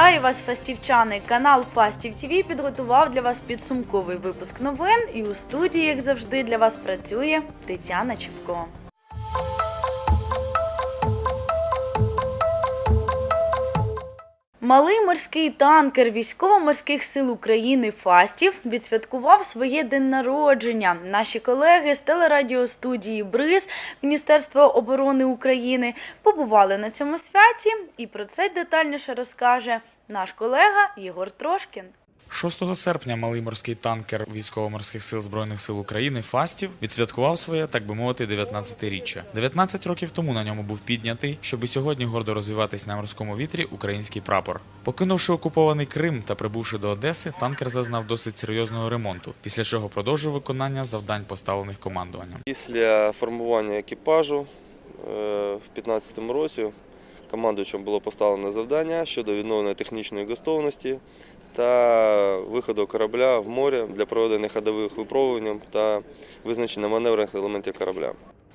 Вітаю вас, фастівчани! Канал Фастів ТВ підготував для вас підсумковий випуск новин. І у студії, як завжди, для вас працює Тетяна Чіпко. Малий морський танкер військово-морських сил України Фастів відсвяткував своє день народження. Наші колеги з телерадіостудії БРИЗ Міністерства оборони України побували на цьому святі, і про це детальніше розкаже наш колега Єгор Трошкін. 6 серпня малий морський танкер військово-морських сил збройних сил України Фастів відсвяткував своє, так би мовити, 19-річчя. 19 років тому на ньому був піднятий, щоб сьогодні гордо розвиватись на морському вітрі український прапор. Покинувши окупований Крим та прибувши до Одеси, танкер зазнав досить серйозного ремонту, після чого продовжив виконання завдань, поставлених командуванням. Після формування екіпажу е, в 2015 році командувачем було поставлено завдання щодо відновлення технічної готовності та виходу корабля в море для проведення ходових випробувань та визначення маневрених елементів корабля.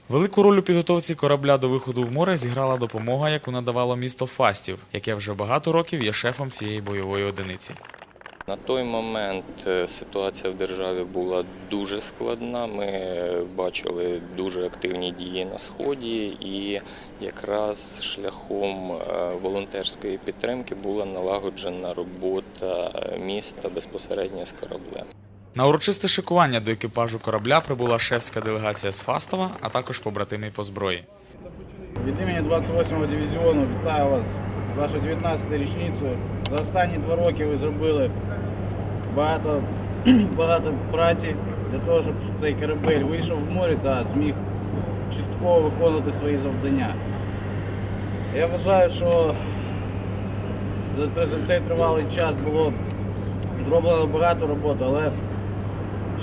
Велику роль у підготовці корабля до виходу в море зіграла допомога, яку надавало місто Фастів, яке вже багато років є шефом цієї бойової одиниці. На той момент е, ситуація в державі була дуже складна. Ми е, бачили дуже активні дії на сході, і якраз шляхом е, волонтерської підтримки була налагоджена робота міста безпосередньо з кораблем. На урочисте шикування до екіпажу корабля прибула шефська делегація з Фастова, а також побратими по зброї. Від імені 28-го дивізіону вітаю вас з вашою 19-ю річницею. За останні два роки ви зробили багато, багато праці для того, щоб цей корабель вийшов в море та зміг частково виконувати свої завдання. Я вважаю, що за, цей тривалий час було зроблено багато роботи, але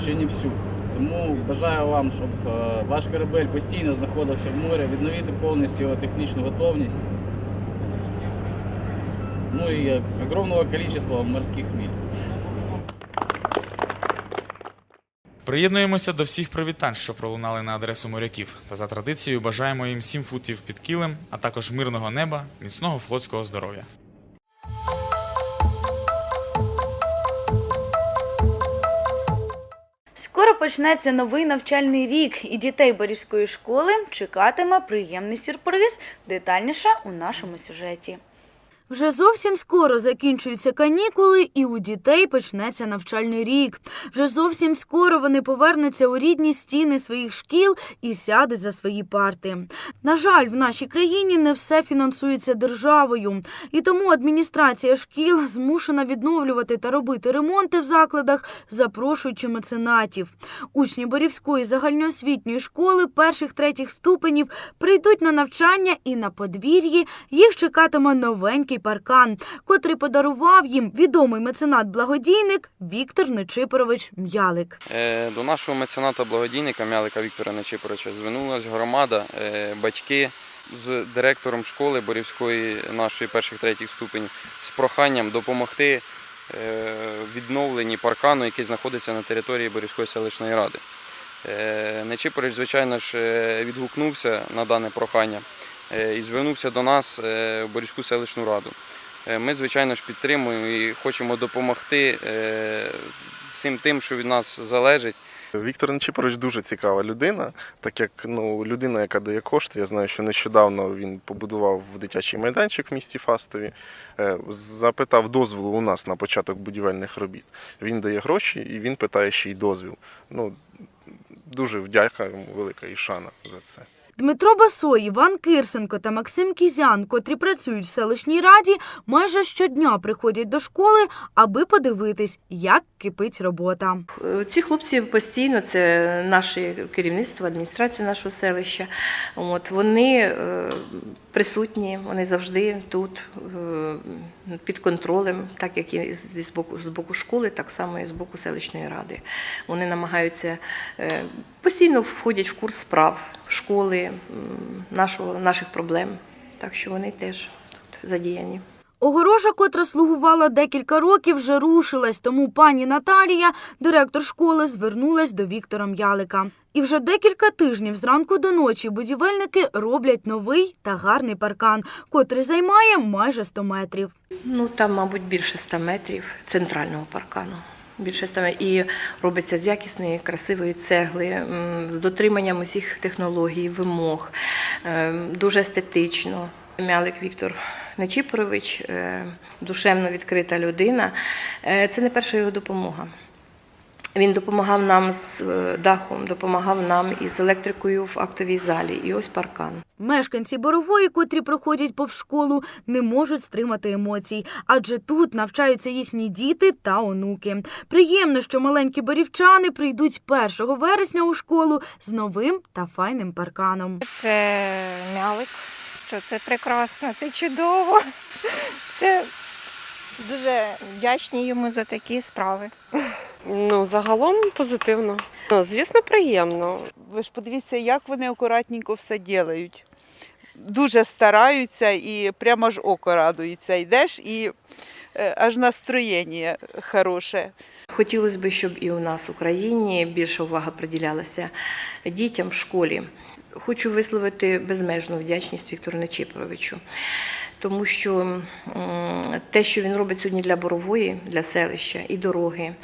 ще не всю. Тому бажаю вам, щоб е, ваш корабель постійно знаходився в морі, відновити повністю його технічну готовність. Ну і е, огромного количества морських миль. Приєднуємося до всіх привітань, що пролунали на адресу моряків. Та за традицією бажаємо їм 7 футів під килим, а також мирного неба, міцного флотського здоров'я. Скоро почнеться новий навчальний рік, і дітей Борівської школи чекатиме приємний сюрприз. Детальніше у нашому сюжеті. Вже зовсім скоро закінчуються канікули, і у дітей почнеться навчальний рік. Вже зовсім скоро вони повернуться у рідні стіни своїх шкіл і сядуть за свої парти. На жаль, в нашій країні не все фінансується державою, і тому адміністрація шкіл змушена відновлювати та робити ремонти в закладах, запрошуючи меценатів. Учні Борівської загальноосвітньої школи перших третіх ступенів прийдуть на навчання і на подвір'ї їх чекатиме новенький паркан, котрий подарував їм відомий меценат-благодійник Віктор Нечипорович М'ялик. Е, До нашого мецената благодійника Мялика Віктора Нечипоровича звернулася громада, е, батьки з директором школи Борівської нашої перших третіх ступенів з проханням допомогти е, відновленні паркану, який знаходиться на території Борівської селищної ради. Нечипорович, звичайно ж, відгукнувся на дане прохання і звернувся до нас е, в Борівську селищну раду. Е, Ми, звичайно ж, підтримуємо і хочемо допомогти е, всім тим, що від нас залежить. Віктор Нечипорович дуже цікава людина, так як ну, людина, яка дає кошти. Я знаю, що нещодавно він побудував дитячий майданчик в місті Фастові, е, запитав дозволу у нас на початок будівельних робіт. Він дає гроші і він питає ще й дозвіл. Ну, дуже вдяка йому велика і шана за це. Дмитро Басой, Іван Кирсенко та Максим Кізян, котрі працюють в селищній раді, майже щодня приходять до школи, аби подивитись, як кипить робота. Ці хлопці постійно, це наше керівництво, адміністрація нашого селища. От, вони е, присутні, вони завжди тут е, під контролем, так як і з боку, з боку школи, так само і з боку селищної ради. Вони намагаються е, постійно входять в курс справ школи, нашого, наших проблем. Так що вони теж тут задіяні. Огорожа, котра слугувала декілька років, вже рушилась, тому пані Наталія, директор школи, звернулась до Віктора М'ялика. І вже декілька тижнів зранку до ночі будівельники роблять новий та гарний паркан, котрий займає майже 100 метрів. Ну там, мабуть, більше 100 метрів центрального паркану. Більше саме. І робиться з якісної, красивої цегли, з дотриманням усіх технологій, вимог, Ем, дуже естетично. Мялик Віктор Нечіпорович, е, душевно відкрита людина. Е, Це не перша його допомога. Він допомагав нам з е, дахом, допомагав нам із електрикою в актовій залі. І ось паркан. Мешканці Борової, котрі проходять повз школу, не можуть стримати емоцій, адже тут навчаються їхні діти та онуки. Приємно, що маленькі борівчани прийдуть 1 вересня у школу з новим та файним парканом. Це мялик, що це прекрасно, це чудово. Це дуже вдячні йому за такі справи. Ну, загалом позитивно. Ну, звісно, приємно. Ви ж подивіться, як вони акуратненько все ділають. Дуже стараються і прямо ж око радується. Йдеш і е, аж настроєння хороше. Хотілося б, щоб і у нас в Україні більше увага приділялася дітям в школі. Хочу висловити безмежну вдячність Віктору Нечіпоровичу, тому що те, що він робить сьогодні для Борової, для селища, і дороги,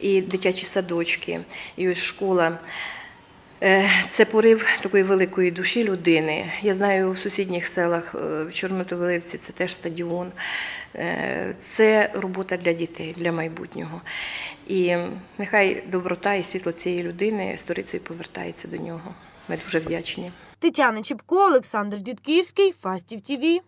і дитячі садочки, і ось школа. Е, Це порив такої великої душі людини. Я знаю, у сусідніх селах е, в Чорнотовиливці це теж стадіон. Е, Це робота для дітей, для майбутнього. І нехай доброта і світло цієї людини сторицею повертається до нього. Ми дуже вдячні. Тетяна Чіпко, Олександр Дідківський, Фастів ТІВІ.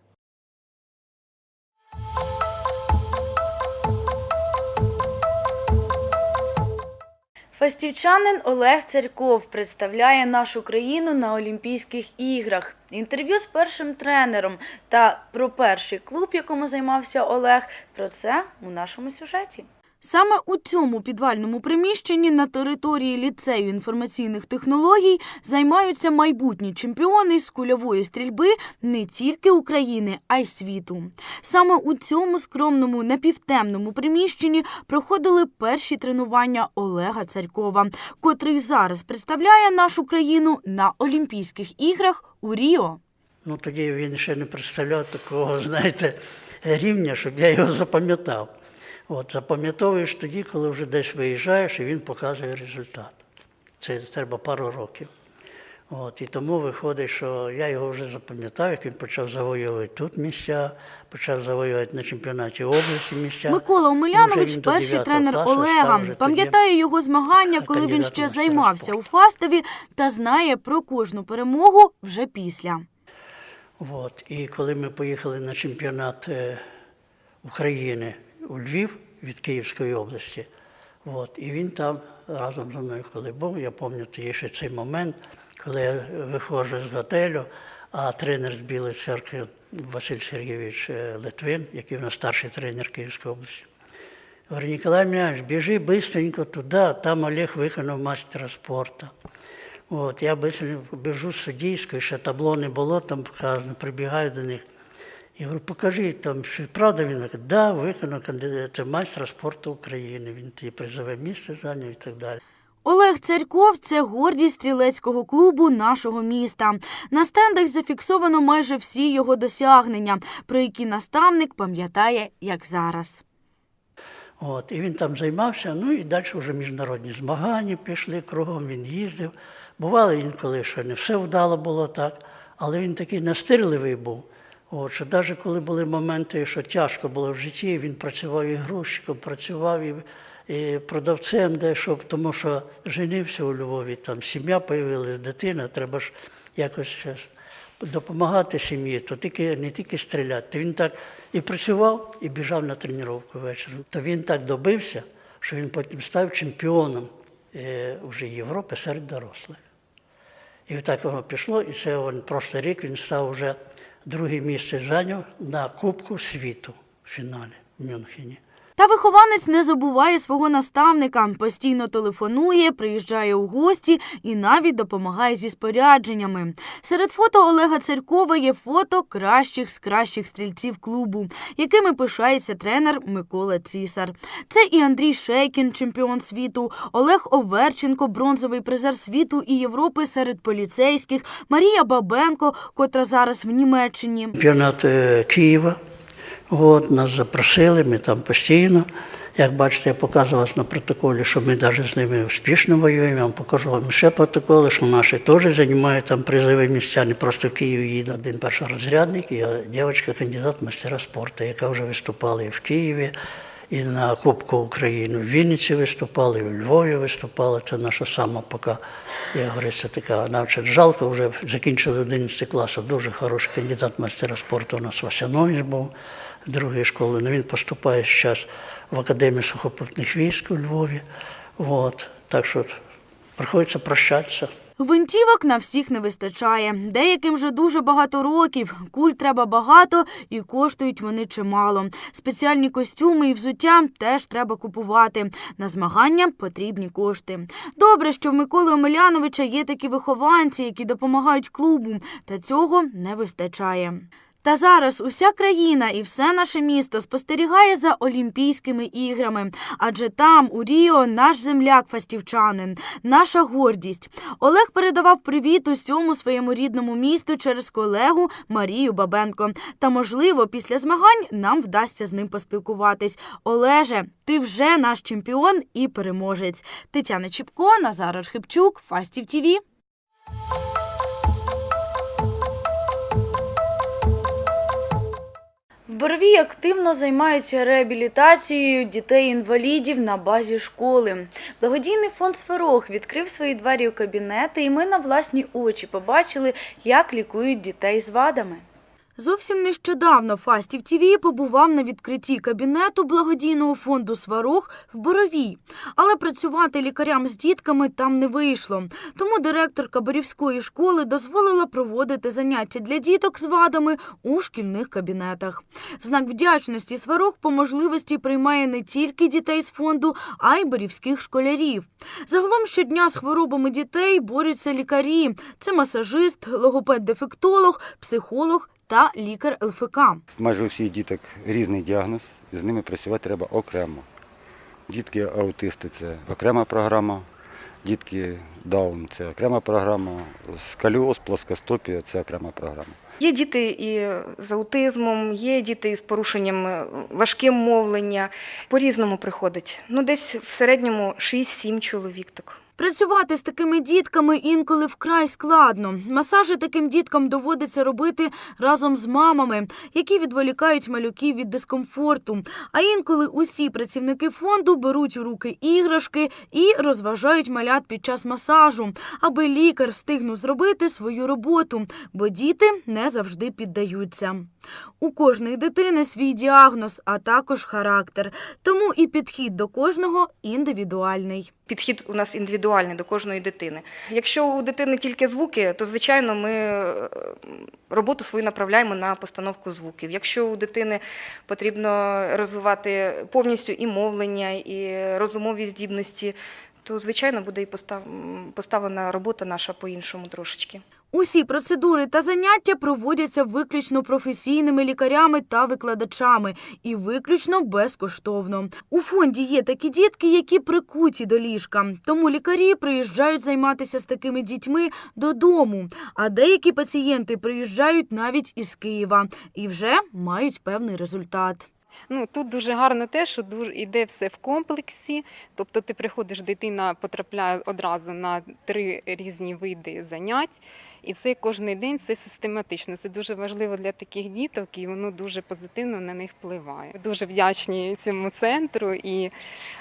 Фастівчанин Олег Царьков представляє нашу країну на Олімпійських іграх. Інтерв'ю з першим тренером та про перший клуб, якому займався Олег. Про це у нашому сюжеті. Саме у цьому підвальному приміщенні на території ліцею інформаційних технологій займаються майбутні чемпіони з кульової стрільби не тільки України, а й світу. Саме у цьому скромному напівтемному приміщенні проходили перші тренування Олега Царькова, котрий зараз представляє нашу країну на Олімпійських іграх у Ріо. Ну тоді він ще не представляв такого, знаєте, рівня, щоб я його запам'ятав. От, запам'ятовуєш тоді, коли вже десь виїжджаєш і він показує результат. Це треба пару років. От, і тому виходить, що я його вже запам'ятав, як він почав завоювати тут місця, почав завоювати на чемпіонаті області місця. Микола Омелянович, перший тренер Олега, пам'ятає його змагання, коли він ще займався у Фастові та знає про кожну перемогу вже після. От. І коли ми поїхали на чемпіонат е, України у Львів від Київської області, от, і він там разом зі мною, коли був, я пам'ятаю ще цей момент, коли я виходжу з готелю, а тренер з Білої церкви Василь Сергійович е, Литвин, який у нас старший тренер Київської області. Говорю, Ніколай Мільянович, біжи быстренько туди, там Олег виконав мастера спорту. От, я біжу з суддійської, ще табло не було, там показано, прибігаю до них. Я говорю, покажи, там, що правда він каже, да, виконав кандидат, це майстра спорту України. Він тоді призове місце зайняв і так далі. Олег Царьков це гордість стрілецького клубу нашого міста. На стендах зафіксовано майже всі його досягнення, про які наставник пам'ятає як зараз. От, і він там займався, ну і далі вже міжнародні змагання пішли кругом, він їздив. Бувало інколи, що не все вдало було так, але він такий настирливий був. От, що навіть коли були моменти, що тяжко було в житті, він працював і грузчиком, працював і, і продавцем, де, щоб, тому що женився у Львові, там сім'я появилась, дитина, треба ж якось допомагати сім'ї, то тільки, не тільки стріляти. То він так і працював, і біжав на тренування ввечері. То він так добився, що він потім став чемпіоном е, вже Європи серед дорослих. І так воно пішло, і це він прошлий рік він став вже друге місце зайняв на Кубку світу в фіналі в Мюнхені. Та вихованець не забуває свого наставника, постійно телефонує, приїжджає у гості і навіть допомагає зі спорядженнями. Серед фото Олега Царькова є фото кращих з кращих стрільців клубу, якими пишається тренер Микола Цісар. Це і Андрій Шейкін, чемпіон світу, Олег Оверченко, бронзовий призер світу і Європи серед поліцейських, Марія Бабенко, котра зараз в Німеччині. Чемпіонат е, Києва. От, нас запросили, ми там постійно. Як бачите, я показував на протоколі, що ми навіть з ними успішно воюємо. Я вам покажу вам ще протоколи, що наші теж займають там призові місця. Не просто в Києві їде один першорозрядник, і дівчинка кандидат в мастера спорту, яка вже виступала і в Києві, і на Кубку України в Вінниці виступала, і в Львові виступала. Це наша сама поки, як говориться, така навчать. Жалко, вже закінчили 11 класу. Дуже хороший кандидат в мастера спорту у нас Васянович був другої школи. Ну, він поступає зараз в Академію сухопутних військ у Львові. От. Так що приходиться прощатися. Винтівок на всіх не вистачає. Деяким вже дуже багато років. Куль треба багато і коштують вони чимало. Спеціальні костюми і взуття теж треба купувати. На змагання потрібні кошти. Добре, що в Миколи Омеляновича є такі вихованці, які допомагають клубу, та цього не вистачає. Та зараз уся країна і все наше місто спостерігає за Олімпійськими іграми, адже там, у Ріо, наш земляк фастівчанин, наша гордість. Олег передавав привіт усьому своєму рідному місту через колегу Марію Бабенко. Та, можливо, після змагань нам вдасться з ним поспілкуватись. Олеже, ти вже наш чемпіон і переможець. Тетяна Чіпко, Назар Архипчук, Фастів ТІВІ. Боровій активно займаються реабілітацією дітей-інвалідів на базі школи. Благодійний фонд Сферох відкрив свої двері у кабінети, і ми на власні очі побачили, як лікують дітей з вадами. Зовсім нещодавно Фастів ТІВІ побував на відкритті кабінету благодійного фонду Сварог в Боровій. Але працювати лікарям з дітками там не вийшло. Тому директорка Борівської школи дозволила проводити заняття для діток з вадами у шкільних кабінетах. В знак вдячності Сварог по можливості приймає не тільки дітей з фонду, а й борівських школярів. Загалом щодня з хворобами дітей борються лікарі. Це масажист, логопед-дефектолог, психолог та лікар ЛФК. Майже у всіх діток різний діагноз, і з ними працювати треба окремо. Дітки аутисти це окрема програма, дітки Даун це окрема програма, сколіоз, плоскостопія це окрема програма. Є діти і з аутизмом, є діти з порушенням е, важким мовлення. По-різному приходить. Ну, десь в середньому 6-7 чоловік так. Працювати з такими дітками інколи вкрай складно. Масажі таким діткам доводиться робити разом з мамами, які відволікають малюків від дискомфорту. А інколи усі працівники фонду беруть у руки іграшки і розважають малят під час масажу, аби лікар встигнув зробити свою роботу, бо діти не завжди піддаються. У кожної дитини свій діагноз, а також характер. Тому і підхід до кожного індивідуальний. Підхід у нас індивідуальний до кожної дитини. Якщо у дитини тільки звуки, то звичайно ми е, роботу свою направляємо на постановку звуків. Якщо у дитини потрібно розвивати повністю і мовлення, і розумові здібності, то звичайно буде і постав- поставлена робота наша по-іншому трошечки. Усі процедури та заняття проводяться виключно професійними лікарями та викладачами і виключно безкоштовно. У фонді є такі дітки, які прикуті до ліжка, тому лікарі приїжджають займатися з такими дітьми додому. А деякі пацієнти приїжджають навіть із Києва і вже мають певний результат. Ну тут дуже гарно те, що дуже йде все в комплексі. Тобто ти приходиш, дитина потрапляє одразу на три різні види занять, і це кожен день це систематично. Це дуже важливо для таких діток, і воно дуже позитивно на них впливає. Дуже вдячні цьому центру і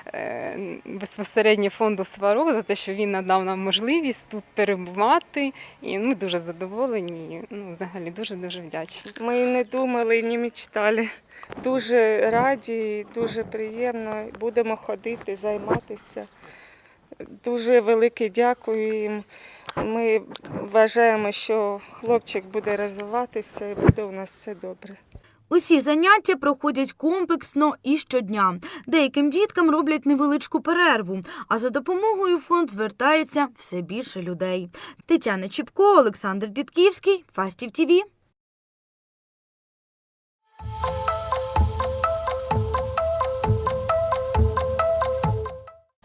е, безпосередньо фонду Сварог за те, що він надав нам можливість тут перебувати. І ми дуже задоволені. Ну, взагалі дуже дуже вдячні. Ми не думали, не мечтали. Дуже раді, дуже приємно. Будемо ходити, займатися. Дуже велике дякую їм. Ми вважаємо, що хлопчик буде розвиватися і буде у нас все добре. Усі заняття проходять комплексно і щодня. Деяким діткам роблять невеличку перерву, а за допомогою фонд звертається все більше людей. Тетяна Чіпко, Олександр Дідківський, Фастів ТІВІ.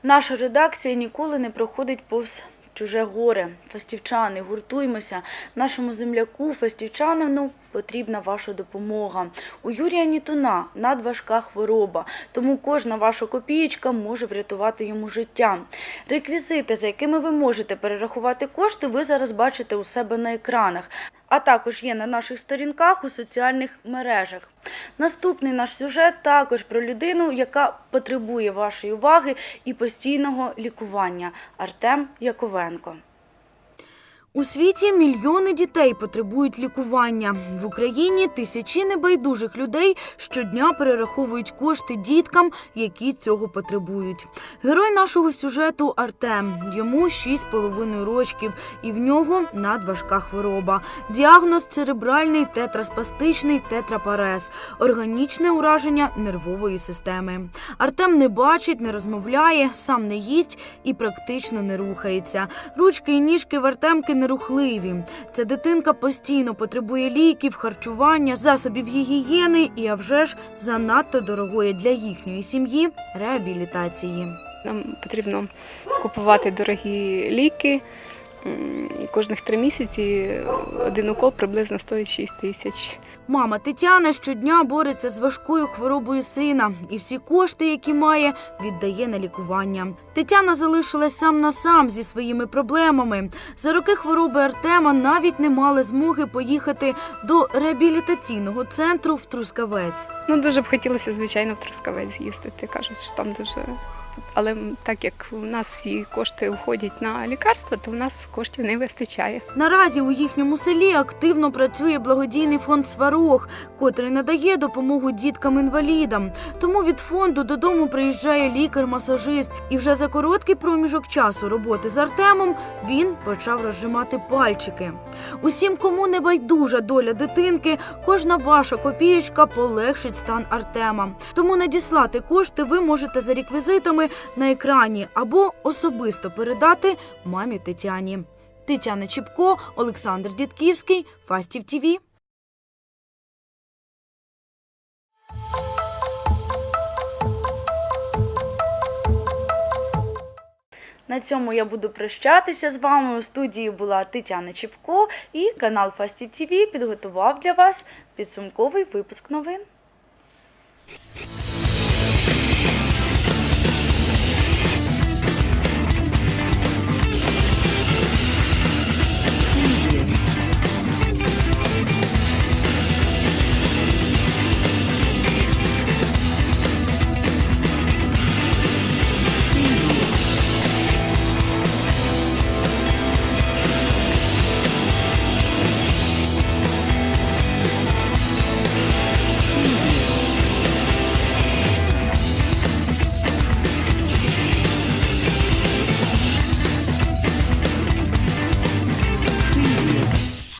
Наша редакція ніколи не проходить повз чуже горе. Фастівчани, гуртуймося. Нашому земляку, фастівчанину, потрібна ваша допомога. У Юрія Нітуна надважка хвороба, тому кожна ваша копієчка може врятувати йому життя. Реквізити, за якими ви можете перерахувати кошти, ви зараз бачите у себе на екранах, а також є на наших сторінках у соціальних мережах. Наступний наш сюжет також про людину, яка потребує вашої уваги і постійного лікування. Артем Яковенко. У світі мільйони дітей потребують лікування. В Україні тисячі небайдужих людей щодня перераховують кошти діткам, які цього потребують. Герой нашого сюжету Артем. Йому 6,5 рочків, і в нього надважка хвороба. Діагноз церебральний тетраспастичний тетрапарез, органічне ураження нервової системи. Артем не бачить, не розмовляє, сам не їсть і практично не рухається. Ручки і ніжки в Артемки нерухливі. Ця дитинка постійно потребує ліків, харчування, засобів гігієни і, а вже ж, занадто дорогої для їхньої сім'ї реабілітації. Нам потрібно купувати дорогі ліки. Кожних три місяці один укол приблизно стоїть 6 тисяч. Мама Тетяна щодня бореться з важкою хворобою сина і всі кошти, які має, віддає на лікування. Тетяна залишилась сам на сам зі своїми проблемами. За роки хвороби Артема навіть не мали змоги поїхати до реабілітаційного центру в Трускавець. Ну, дуже б хотілося, звичайно, в Трускавець з'їздити. Кажуть, що там дуже. Але так як у нас всі кошти входять на лікарства, то у нас коштів не вистачає. Наразі у їхньому селі активно працює благодійний фонд Сварог, котрий надає допомогу діткам-інвалідам. Тому від фонду додому приїжджає лікар-масажист, і вже за короткий проміжок часу роботи з Артемом він почав розжимати пальчики. Усім, кому не байдужа доля дитинки, кожна ваша копієчка полегшить стан Артема. Тому надіслати кошти ви можете за реквізитами на екрані або особисто передати мамі Тетяні. Тетяна Чіпко, Олександр Дідківський, Фастів ТІВІ. На цьому я буду прощатися з вами. У студії була Тетяна Чіпко і канал Фастів ТІВІ підготував для вас підсумковий випуск новин.